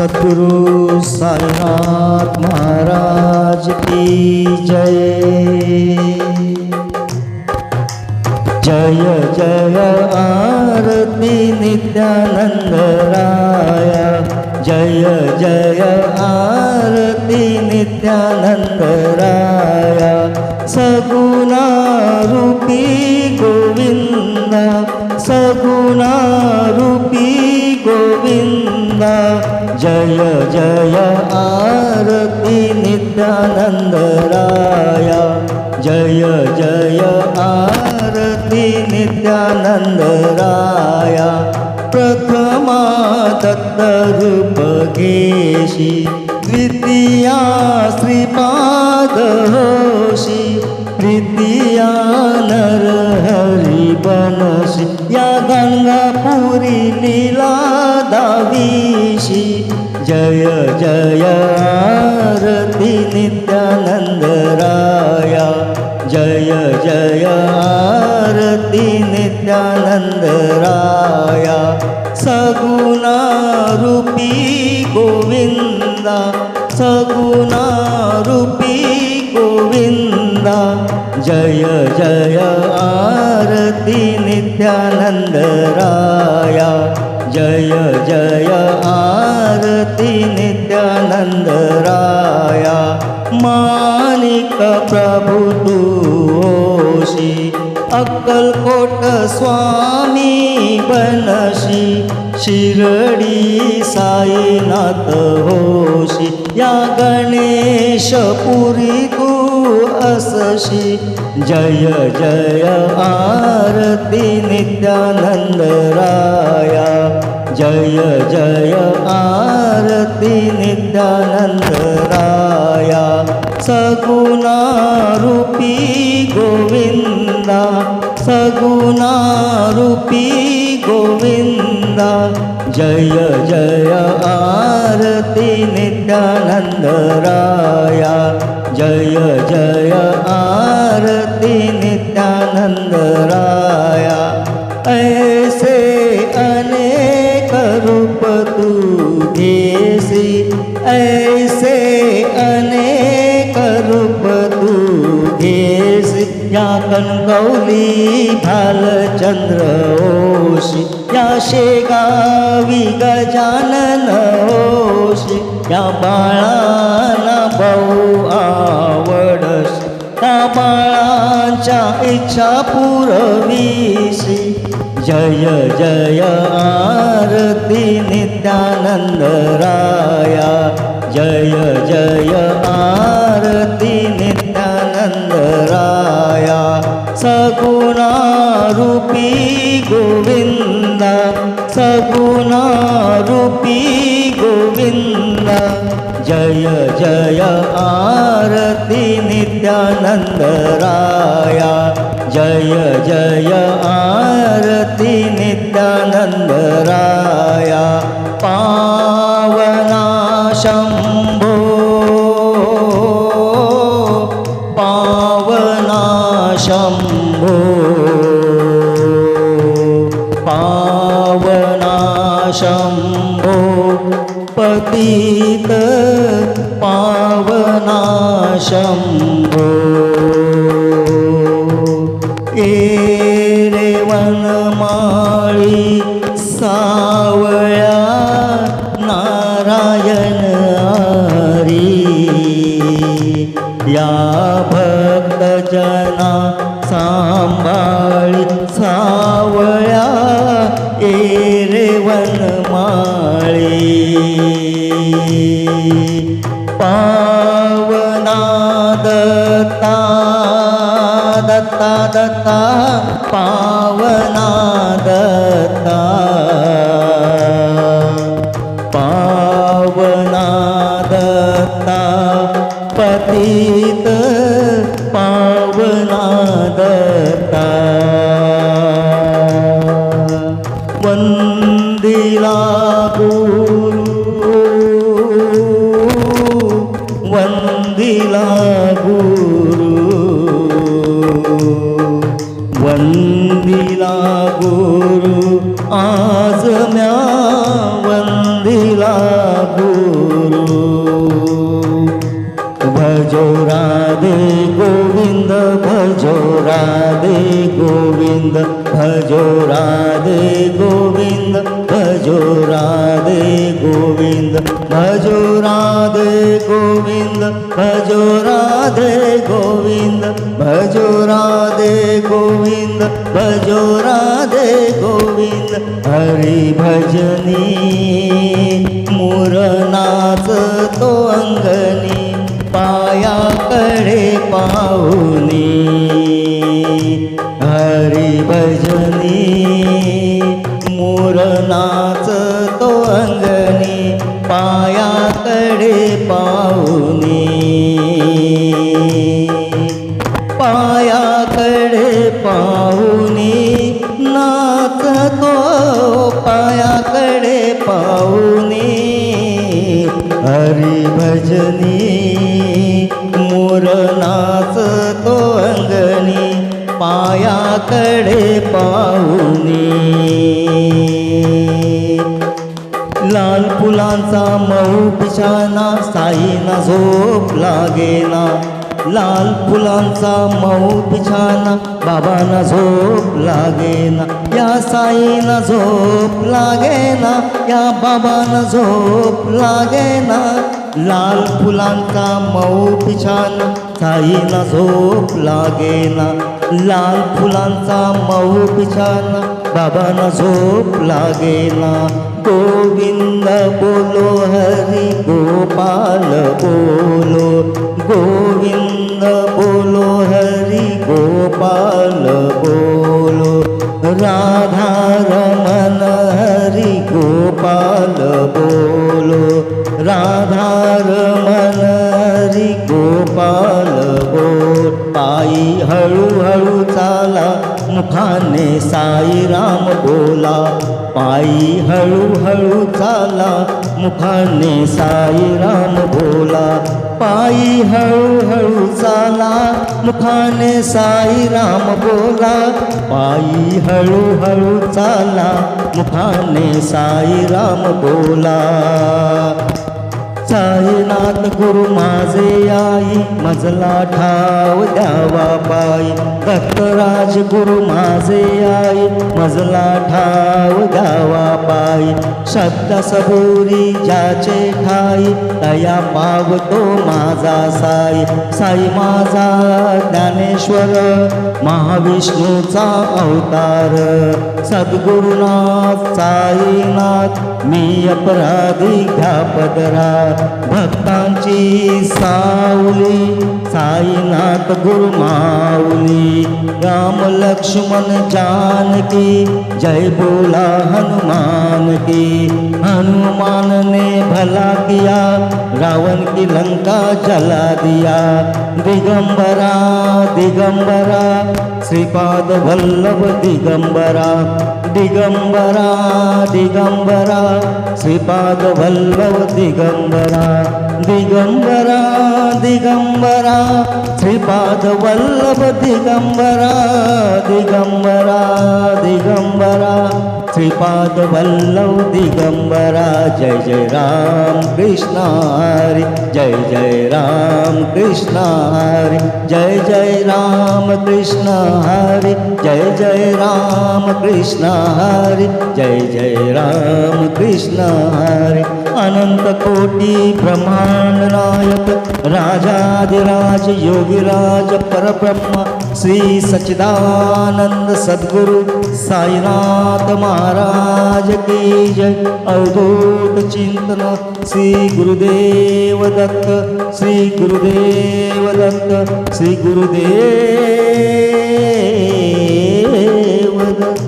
सद्गुरु साईनाथ महाराज की जय। जय जय आरती नित्यानंद राया। जय जय आरती नित्यानंद राया। सगु जय जय आरती नित्यानंद राया। जय जय आरती नित्यानंद राया। प्रथमा दत्तरूपकेशी द्वितीया श्रीपाद होशी तृतीया नरहरिबन जय जय आरती नित्यानंद राया। जय जय आरती नित्यानंद राया। सगुणा रूपी गोविंदा सगुणा रूपी गोविंदा। जय जय आरती नित्यानंद राया। जय जय प्रभु अक्कलकोट स्वामी बनशी। शिरडी साईनाथ होशी। या गणेशपुरी तू असशी। जय जय आरती नित्यानंद राया। जय जय आरती नित्यानंद राया। सगुणारूपी गोविन्द सगुणारूपी गोविन्द। जय जय आरति नित्यानन्द राया। जय जय आरति नित्यानन्द या कणकौली भालचंद्र ओशी. या शेगावी गजानन ओशी. या बाळाला भाऊ आवडस त्या बाळांच्या इच्छा पुरवीशी. जय जय आरती नित्यानंद राया. जय जय आरती नित्यानंद राया. सगुणारूपी रूपी गोविंदा सगुणा गोविंदा जय जय आरती नित्यानंद राया। जय जय आरती पतित पावना शंभो। एरे वनमाळी सावळ्या नारायण हरी। या भक्तजना सांभाळी पावना दत्ता दत्ता दत्ता पावना दत्ता पावना दत्ता पतित पावना दत्ता वंदिला ಮೊದಲ ಗುರು ವಂದಿಲ ಗುರು ಆಸಮ್ಯಾ ವಂದಿಲ ಗುರು ಭಜೋ ರಾಧೆ ಗೋವಿಂದ ಭಜೋ ರಾಧೆ ಗೋವಿಂದ ಭಜೋ ರಾಧೆ ಗೋವಿಂದ ಭಜೋ ರಾಧೆ ಗೋವಿಂದ ಭಜೋ भजो राधे गोविंद भजो राधे गोविंद भजो राधे गोविंद हरि भजनी मुरनाच तो पाया पायाकडे पाहुनी. हरी भजनी मोर नाचतो अंगणी पायाकडे पाहुनी. लाल फुलांचा मऊ पिछाना साईना झोप लागेना. लाल फुलांचा मऊ पिछाना बाबांना झोप लागेना या साईना झोप लागेना या बाबांना झोप लागेना. लाल फुलांचा मऊ पिछाना साईना झोप लागेना. लाल फुलांचा मऊ पिछाना बाबांना झोप लागेना. गोविंद बोलो हरी गोपाल बोलो गो हळूहळू चाला मुखाने साईराम बोला. पायी हळूहळू चाला मुखाने साईराम बोला. पायी हळूहळू चाला मुखाने साईराम बोला. पायी हळूहळू चाला मुखाने साईराम बोला. साईनाथ गुरु माझे आई मजला ठाव द्यावा पायी. दत्तराज गुरु माझे आई मजला ठाव द्यावा पायी. शब्द सबुरी ज्याचे ठाई दया पावतो माझा साई. साई माझा ज्ञानेश्वर महाविष्णूचा अवतार. सद्गुरुनाथ साईनाथ मी अपराधी घ्या पदरा भक्तांची सावली साईनाथ गुरुमावली राम लक्ष्मण जानकी जय बोला हनुमान की। हनुमान ने भला किया रावण की लंका जला दिया। दिगंबरा दिगंबरा श्रीपाद वल्लभ दिगंबरा। दिगंबरा दिगंबरा श्रीपाद वल्लभ दिगंबरा दिगंबरा दिगंबरा श्रीपाद वल्लभ दिगंबरा दिगंबरा दिगंबरा श्रीपाद वल्लभ दिगंबरा जय जय राम कृष्ण हरी जय जय राम कृष्ण हरी जय जय राम कृष्ण हरी जय जय राम कृष्ण हरी जय जय राम कृष्ण हरी। अनंत कोटी ब्रह्मांड नायक राजाधिराज योगीराज परब्रह्म श्री सच्चिदानंद सद्गुरु साईनाथ महाराज की जय। अवधूत चिंतन श्री गुरुदेव दत्त श्री गुरुदेव दत्त श्री गुरुदेव दत्त।